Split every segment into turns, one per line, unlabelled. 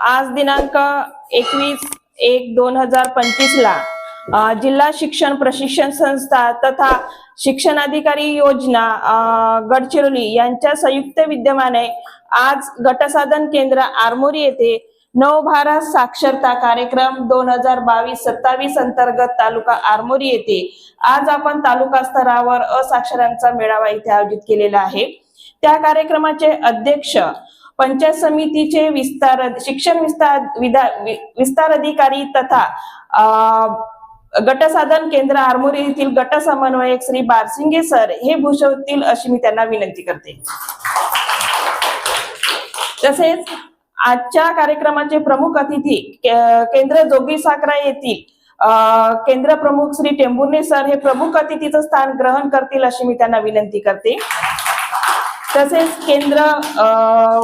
आज दिनांक एकवीस एक दोन हजार पंचवीस ला जिल्हा शिक्षण प्रशिक्षण संस्था तथा शिक्षणाधिकारी योजना गडचिरोली यांच्या संयुक्त विद्यमाने आज गटसाधन केंद्र आरमोरी येथे नव भारत साक्षरता कार्यक्रम दोन हजार बावीस सत्तावीस अंतर्गत तालुका आरमोरी येथे आज आपण तालुका स्तरावर असाक्षरांचा मेळावा इथे आयोजित केलेला आहे. त्या कार्यक्रमाचे अध्यक्ष पंचायत समितीचे विस्तार शिक्षण विस्तार विस्तार अधिकारी तथा अ, गटसाधन केंद्र आरमोरी येथील गट समन्वयक श्री बारसिंगे सर हे भूषवतील अशी मी त्यांना विनंती करते. तसेच आजच्या कार्यक्रमाचे प्रमुख अतिथी केंद्र जोगी साखरा येथील केंद्र प्रमुख श्री टेंभुर्णे सर हे प्रमुख अतिथीचं स्थान ग्रहण करतील अशी मी त्यांना विनंती करते. तसेच केंद्र अ,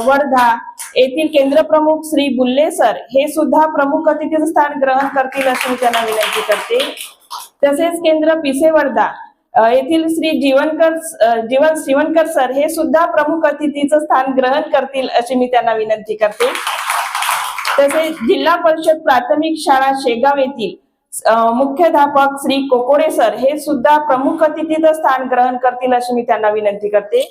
वर्धा येथील केंद्र प्रमुख श्री बुल्ले सर हे सुद्धा प्रमुख अतिथीचं स्थान ग्रहण करतील अशी मी त्यांना विनंती करते. तसेच केंद्र पिसे वर्धा येथील श्री जीवनकर जीवन शिवणकर सर हे सुद्धा प्रमुख अतिथीचं स्थान ग्रहण करतील अशी मी त्यांना विनंती करते. तसेच जिल्हा परिषद प्राथमिक शाळा शेगाव येथील मुख्याध्यापक श्री कोकोडे सर हे सुद्धा प्रमुख अतिथीचं स्थान ग्रहण करतील अशी मी त्यांना विनंती करते.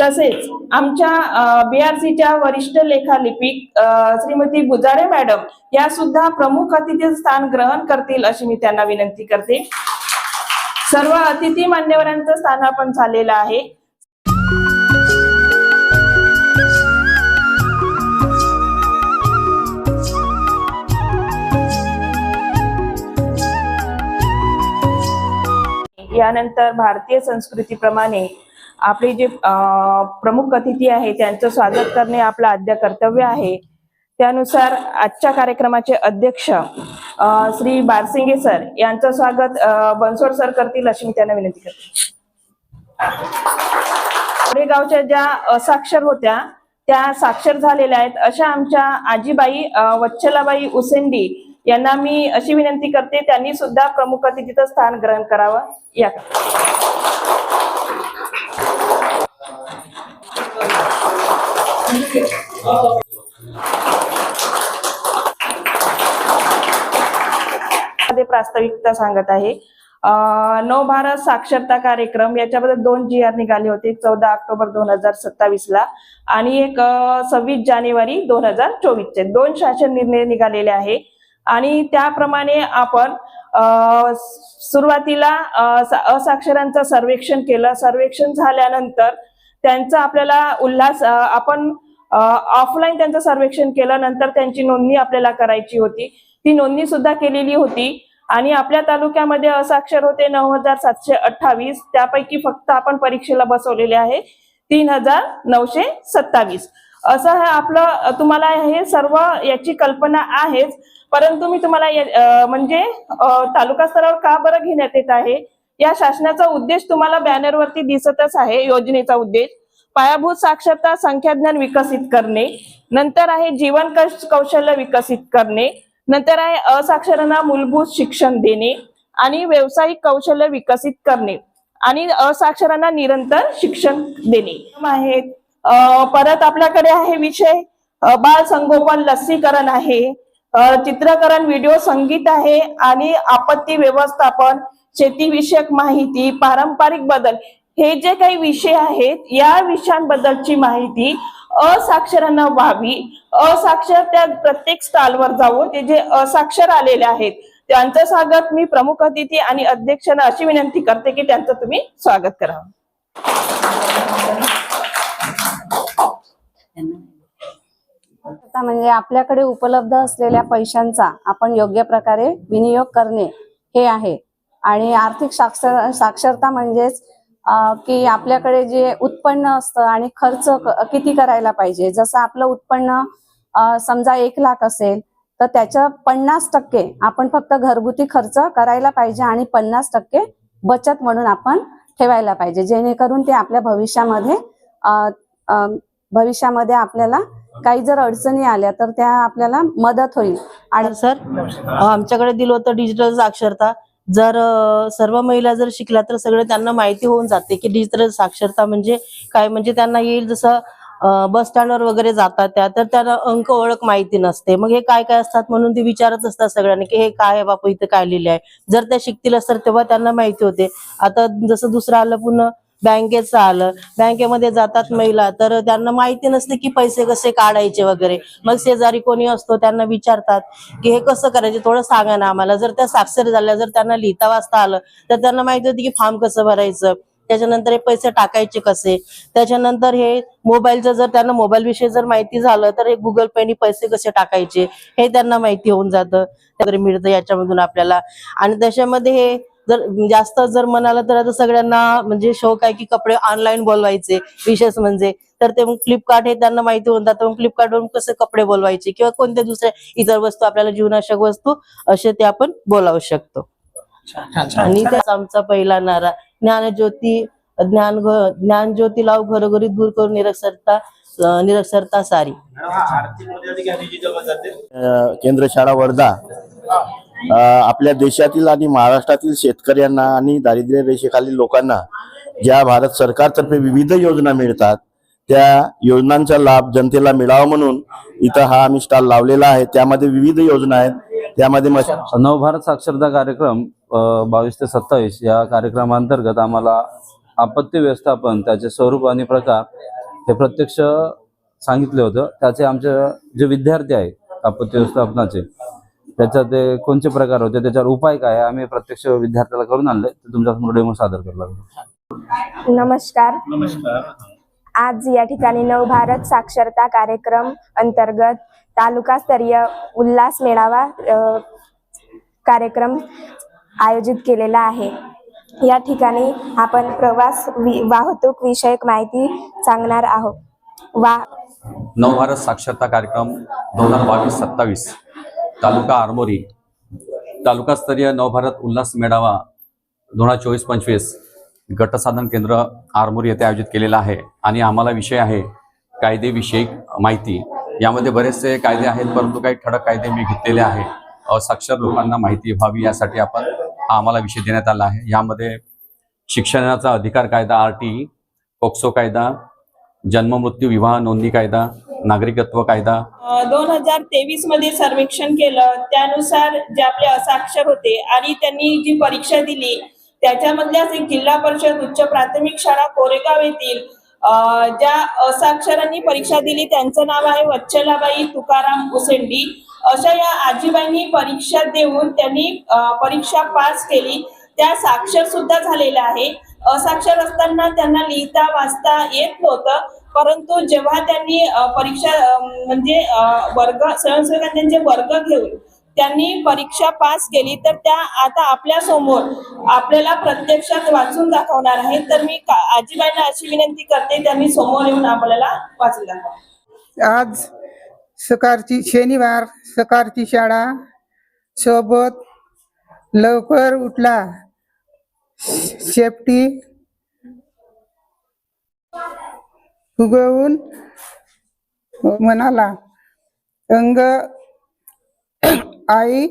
तसेच आमच्या बीआरसीच्या वरिष्ठ लेखालिपिक श्रीमती गुजारे मॅडम या सुद्धा प्रमुख अतिथी स्थान ग्रहण करतील अशी मी त्यांना विनंती करते. सर्व अतिथी मान्यवरांचं स्थानापन झालेलं आहे. यानंतर भारतीय संस्कृतीप्रमाणे आपले जे प्रमुख अतिथी आहे त्यांचं स्वागत करणे आपलं आद्य कर्तव्य आहे. त्यानुसार आजच्या कार्यक्रमाचे अध्यक्ष अं, श्री बारसिंगे सर यांचं स्वागत बनसोड सर करतील अशी मी त्यांना विनंती करते. गावच्या ज्या असाक्षर होत्या त्या साक्षर झालेल्या आहेत. अशा आमच्या आजीबाई वच्छलाबाई उसेंडी यांना मी अशी विनंती करते त्यांनी सुद्धा प्रमुख अतिथीचं स्थान ग्रहण करावं. या. प्रास्ताविकता सांगत आहे. नवभारत नव भारत साक्षरता कार्यक्रम याच्याबद्दल दोन जी आर निघाले होते चौदा ऑक्टोबर दोन हजार सत्तावीस ला आणि एक सव्वीस जानेवारी दोन हजार चोवीस चे दोन शासन निर्णय निघालेले आहे. आणि त्याप्रमाणे आपण सुरुवातीला असाक्षरांचं सर्वेक्षण केलं. सर्वेक्षण झाल्यानंतर त्यांचा आपल्याला उल्हास आपण ऑफलाईन त्यांचं सर्वेक्षण केलं नंतर त्यांची नोंदणी आपल्याला करायची होती. ती नोंदणी सुद्धा केलेली होती. आणि आपल्या तालुक्यामध्ये असाक्षर होते नऊ हजार सातशे अठ्ठावीस. त्यापैकी फक्त आपण परीक्षेला बसवलेले आहे. तीन हजार नऊशे सत्तावीस. असं हे आपलं तुम्हाला हे सर्व याची कल्पना आहेच. परंतु मी तुम्हाला म्हणजे तालुका स्तरावर का बरं घेण्यात येत आहे? या शासनाचा उद्देश तुम्हाला बॅनरवरती दिसतच आहे योजनेचा उद्देश. पायाभूत साक्षरता संख्याज्ञान विकसित करणे नंतर आहे जीवन कौशल्य विकसित करणे नंतर आहे असाक्षरांना मूलभूत शिक्षण देणे आणि व्यावसायिक कौशल्य विकसित करणे आणि असाक्षरांना निरंतर शिक्षण देणे. आहेत परत आपल्याकडे आहे विषय बाल संगोपन लसीकरण आहे चित्रकरण व्हिडिओ संगीत आहे आणि आपत्ती व्यवस्थापन शेतीविषयक माहिती पारंपरिक बदल हे जे काही विषय आहेत या विषयांबद्दलची माहिती असाक्षरांना व्हावी. असाक्षर त्या प्रत्येक स्टॉलवर जाऊन ते जे असाक्षर आलेले आहेत त्यांचं स्वागत मी प्रमुख अतिथी आणि अध्यक्षांना अशी विनंती करते की त्यांचं तुम्ही स्वागत करावं
म्हणजे आपल्याकडे उपलब्ध असलेल्या पैशांचा आपण योग्य प्रकारे विनियोग करणे हे आहे. आणि आर्थिक साक्षर साक्षरता म्हणजेच की आपल्याकडे जे उत्पन्न असतं आणि खर्च किती करायला पाहिजे. जसं आपलं उत्पन्न समजा एक लाख असेल तर त्याच्या पन्नास टक्के आपण फक्त घरगुती खर्च करायला पाहिजे आणि पन्नास टक्के बचत म्हणून आपण ठेवायला पाहिजे. जेणेकरून ते आपल्या भविष्यामध्ये भविष्यामध्ये आपल्याला काही जर अडचणी आल्या तर त्या आपल्याला मदत होईल. आणि
आणि सर आमच्याकडे दिलं होतं डिजिटल साक्षरता. जर सर्व महिला जर शिकल्या तर सगळं त्यांना माहिती होऊन जाते की डिजिटल साक्षरता म्हणजे काय? म्हणजे त्यांना येईल जसं बस स्टँडवर वगैरे जातात त्या तर त्यांना अंक ओळख माहिती नसते. मग हे काय काय असतात म्हणून ते विचारत असतात सगळ्यांनी की हे काय आहे बापू? इथं काय लिहिले आहे जर त्या शिकतील तर तेव्हा त्यांना माहिती होते. आता जसं दुसरं आलं पुन्हा बँकेचं आलं बँकेमध्ये जातात महिला तर त्यांना माहिती नसते की पैसे कसे काढायचे वगैरे. मग शेजारी कोणी असतो त्यांना विचारतात की हे कसं करायचे? थोडं सांगा ना आम्हाला. जर त्या साक्षर झाल्या जर त्यांना लिहिता वाचता आलं तर त्यांना माहिती होती की फॉर्म कसं भरायचं? त्याच्यानंतर हे पैसे टाकायचे कसे? त्याच्यानंतर हे मोबाईलचं जर त्यांना मोबाईल विषयी जर माहिती झालं तर हे गुगल पेनी पैसे कसे टाकायचे? हे त्यांना माहिती होऊन जातं. वगैरे मिळतं याच्यामधून आपल्याला. आणि त्याच्यामध्ये हे जर जास्त जर म्हणाला तर आता सगळ्यांना म्हणजे शौक आहे की कपडे ऑनलाईन बोलवायचे विशेष म्हणजे. तर ते मग फ्लिपकार्ट हे त्यांना माहिती होऊन जातं. मग फ्लिपकार्टवरून कसे कपडे बोलवायचे किंवा कोणत्या दुसऱ्या इतर वस्तू आपल्याला जीवनाशक वस्तू असे ते आपण बोलावू शकतो. आणि त्याच आमचा पहिला नारा ज्ञानज्योती ज्ञान घ- ज्ञानज्योती लाव घरोघरी दूर करून निरक्षरता निरक्षरता सारी.
केंद्र शाळा वर्धा. आपल्या देशातील आणि महाराष्ट्रातील शेतकऱ्यांना आणि दारिद्र्य रेषेखालील लोकांना ज्या भारत सरकारतर्फे विविध योजना मिळतात त्या योजनांचा लाभ जनतेला मिळावा म्हणून इथं हा आम्ही स्टॉल लावलेला आहे. त्यामध्ये विविध योजना आहेत. त्यामध्ये
नवभारत साक्षरता कार्यक्रम बावीस ते सत्तावीस या कार्यक्रमांतर्गत आम्हाला आपत्ती व्यवस्थापन त्याचे स्वरूप आणि प्रकार हे प्रत्यक्ष सांगितले होतं. त्याचे आमचे जे विद्यार्थी आहेत आपत्ती व्यवस्थापनाचे त्याच्यात ते कोणते प्रकार होते त्याच्यावर उपाय काय आहे आम्ही प्रत्यक्ष विद्यार्थ्याला करून आणले ते तुमच्यासमोर डेमो सादर करू लागलो.
नमस्कार. आज या ठिकाणी नवभारत साक्षरता कार्यक्रम अंतर्गत तालुकास्तरीय उल्हास मेळावा कार्यक्रम आयोजित केलेला आहे. या ठिकाणी आपण प्रवास वाहतूक विषयक माहिती सांगणार आहोत. वा
नवभारत साक्षरता कार्यक्रम दोन हजार बावीस सत्तावीस. तालुका आरमोरी तालुकास्तरीय नवभारत उल्हास मेळावा दोन हजार चोवीस पंचवीस गटसाधन केंद्र आरमोरी येथे आयोजित केलेला आहे. आणि आम्हाला विषय आहे कायदेविषयक माहिती. यामध्ये बरेचसे कायदे आहेत परंतु काही ठळक कायदे मी घेतलेले आहे साक्षर लोकांना माहिती व्हावी यासाठी आपण हा आम्हाला विषय देण्यात आला आहे. यामध्ये शिक्षणाचा अधिकार कायदा आर टी पोक्सो कायदा जन्म मृत्यू विवाह नोंदणी कायदा नागरिकत्व कायदा?
दोन हजार तेवीसमध्ये सर्वेक्षण केलं. त्यानुसार जे आपले असाक्षर होते आणि त्यांनी जी परीक्षा दिली त्याच्यामधल्याच एक जिल्हा परिषद उच्च प्राथमिक शाळा कोरेगाव येथील ज्या असाक्षरांनी परीक्षा दिली त्यांचं नाव आहे वच्छलाबाई तुकाराम उसेंडी अशा या आजीबाईंनी परीक्षा देऊन त्यांनी परीक्षा पास केली. त्या साक्षर सुद्धा झालेल्या आहे. असाक्षर असताना त्यांना लिहिता वाचता येत नव्हतं. परंतु जेव्हा त्यांनी परीक्षा म्हणजे वर्ग स्वयंसेवकांचे त्यांचे वर्ग घेऊन त्यांनी परीक्षा पास केली तर त्या आता आपल्यासमोर आपल्याला प्रत्यक्षात वाचून दाखवणार आहेत. तर मी का- आजीबाईंना अशी विनंती करते त्यांनी समोर येऊन आपल्याला वाचून दाखवा.
आज सकाळची शनिवार सकाळची शाळा सोबत लवकर उठला. सेफ्टी उगवून म्हणाला अंग आई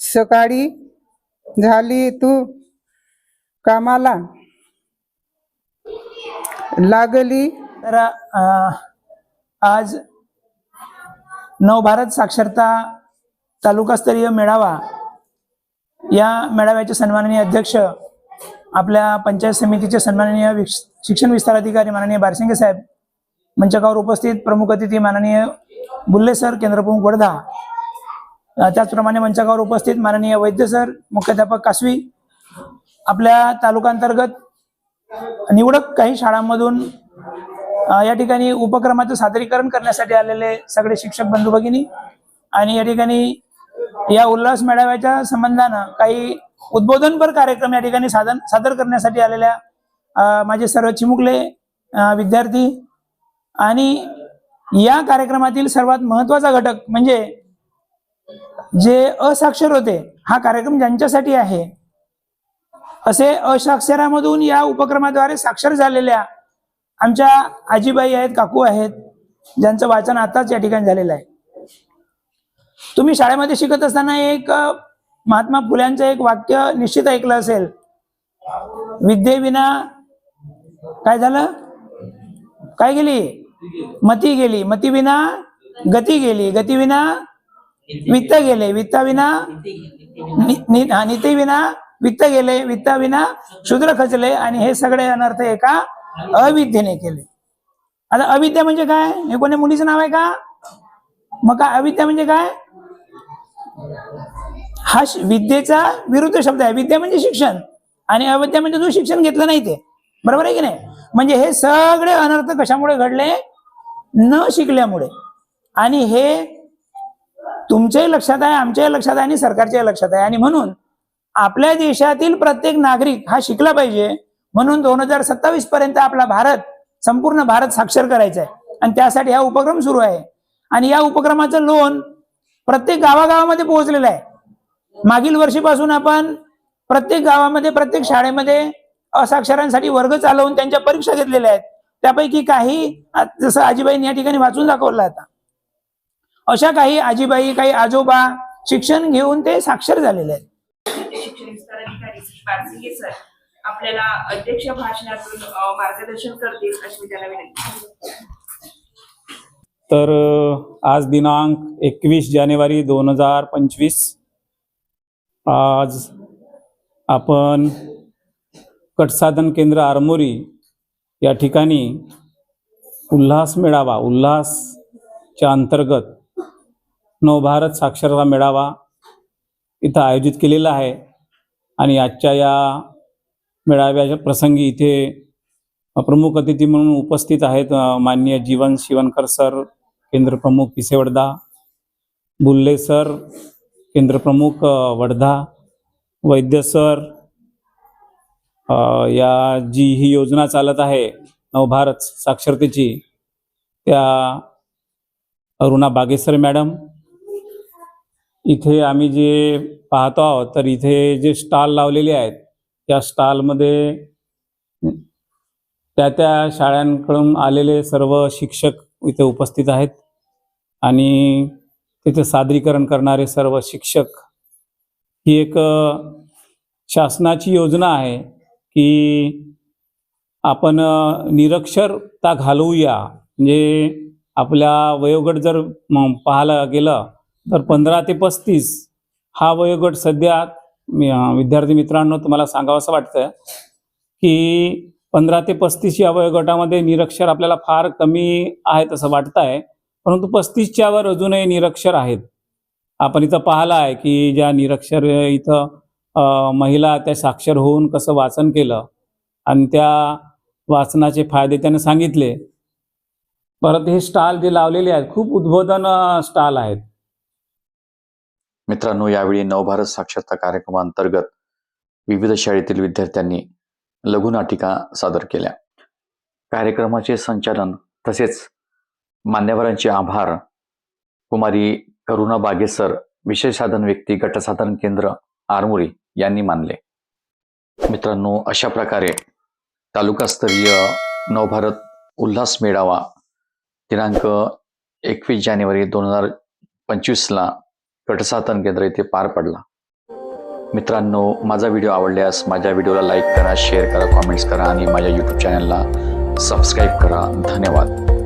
सकाळी झाली तू कामाला? लागली?
तर आज नवभारत साक्षरता तालुकास्तरीय मेळावा या मेळाव्याचे सन्माननीय अध्यक्ष आपल्या पंचायत समितीचे सन्माननीय विक्ष- शिक्षण विस्तार अधिकारी माननीय बारसिंगे साहेब मंचकावर उपस्थित प्रमुख अतिथी माननीय बुल्ले सर केंद्रप्रमुख वर्धा त्याचप्रमाणे मंचकावर उपस्थित माननीय वैद्य सर मुख्याध्यापक कासवी आपल्या तालुकांतर्गत निवडक काही शाळांमधून या ठिकाणी उपक्रमाचं सादरीकरण करण्यासाठी आलेले सगळे शिक्षक बंधू भगिनी आणि या ठिकाणी या उल्हास मेळाव्याच्या संबंधानं काही उद्बोधनपर कार्यक्रम या ठिकाणी साधन सादर करण्यासाठी आलेल्या माझे सर्व चिमुकले विद्यार्थी. आणि या कार्यक्रमातील सर्वात महत्त्वाचा घटक म्हणजे जे असाक्षर होते हा कार्यक्रम ज्यांच्यासाठी आहे असे असाक्षरामधून या उपक्रमाद्वारे साक्षर झालेल्या आमच्या आजीबाई आहेत काकू आहेत ज्यांचं वाचन आताच या ठिकाणी झालेलं आहे. तुम्ही शाळेमध्ये शिकत असताना एक महात्मा फुल्यांचं एक वाक्य निश्चित ऐकलं असेल. विद्येविना काय झालं? काय गेली? मती गेली. मती विना गती गेली. गती विना वित्त गेले. वित्ताविना हा, नीती विना वित्त गेले. वित्ता विना शूद्र खचले आणि हे सगळे अनर्थ एका अविद्येने केले. आता अविद्या म्हणजे काय? हे कोणी मुलीचं नाव आहे का? मग काय अविद्या म्हणजे काय? हा विद्येचा विरुद्ध शब्द आहे. विद्या म्हणजे शिक्षण आणि अविद्या म्हणजे जो शिक्षण घेतलं नाही ते. बरोबर आहे की नाही? म्हणजे हे सगळे अनर्थ कशामुळे घडले? न शिकल्यामुळे. आणि हे तुमच्याही लक्षात आहे आमच्याही लक्षात आहे आणि सरकारच्याही लक्षात आहे. आणि म्हणून आपल्या देशातील प्रत्येक नागरिक हा शिकला पाहिजे. म्हणून दोन हजार सत्तावीस पर्यंत आपला भारत संपूर्ण भारत साक्षर करायचा आहे. आणि त्यासाठी हा उपक्रम सुरू आहे. आणि या उपक्रमाचं लोन प्रत्येक गावागावामध्ये पोहोचलेलं आहे. मागील वर्षीपासून आपण प्रत्येक गावामध्ये प्रत्येक शाळेमध्ये असाक्षरांसाठी वर्ग चालवून त्यांच्या परीक्षा घेतलेल्या आहेत. त्यापैकी काही जसं आजीबाईंनी या ठिकाणी वाचून दाखवलं आता. अशा काही आजीबाई काही आजोबा शिक्षण घेऊन ते साक्षर झालेले आहेत.
शिक्षण विस्तार अधिकारी श्री बारसिंगे सर आपल्याला अध्यक्ष भाषणातून अ, मार्गदर्शन करतील अशी मी त्यांना विनंती करते.
तर आज दिनांक एकवीस जानेवारी दोन हजार पंचवीस. आज आपण कटसाधन केंद्र आरमोरी या ठिकाणी उल्हास मेळावा उल्हासच्या अंतर्गत नवभारत साक्षरता मेळावा इथं आयोजित केलेला आहे. आणि आजच्या या मेळाव्याच्या प्रसंगी इथे प्रमुख अतिथी म्हणून उपस्थित आहेत माननीय जीवन शिवनकर सर केंद्रप्रमुख पिसेवडदा बुल्ले सर केंद्र प्रमुख वर्धा वैद्य सर या जी ही योजना चालत आहे नवभारत साक्षरतेची त्या अरुणा बागेसर मॅडम इथे आम्ही जे पाहतो आहोत तर इथे जे स्टॉल लावलेले आहेत त्या स्टॉलमध्ये त्या त्या शाळांकडून आलेले सर्व शिक्षक इथे उपस्थित आहेत आणि तिथे सादरीकरण करणारे सर्व शिक्षक. ही एक शासनाची योजना आहे. की आपण निरक्षरता घालवूया. म्हणजे आपल्या वयोगट जर पाहायला गेलं तर पंधरा ते पस्तीस हा वयोगट सध्या विद्यार्थी मित्रांनो तुम्हाला सांगावं असं वाटतं की पंधरा ते पस्तीस या वयोगटामध्ये निरक्षर आपल्याला फार कमी आहेत असं वाटत आहे परंतु पस्तीसच्या वर अजूनही निरक्षर आहेत. आपण इथं पाहिलं आहे की ज्या निरक्षर इथं महिला त्या साक्षर होऊन कसं वाचन केलं आणि त्या वाचनाचे फायदे त्याने सांगितले. परत हे स्टॉल जे लावलेले आहेत खूप उद्बोधन स्टॉल आहेत.
मित्रांनो यावेळी नवभारत साक्षरता कार्यक्रमांतर्गत विविध शाळेतील विद्यार्थ्यांनी लघुनाटिका सादर केल्या. कार्यक्रमाचे संचालन तसेच मान्यवरांचे आभार कुमारी करुणा बागेसर विशेष साधन व्यक्ती गटसाधन केंद्र आरमुरी यांनी मानले. मित्रांनो अशा प्रकारे तालुकास्तरीय नवभारत उल्हास मेळावा दिनांक एकवीस जानेवारी दोन हजार पंचवीसला कटसातन केंद्र येथे पार पडला. मित्रांनो माझा व्हिडिओ आवडल्यास माझ्या व्हिडिओला लाईक करा शेअर करा कॉमेंट्स करा आणि माझ्या यूट्यूब चॅनलला सबस्क्राईब करा. धन्यवाद.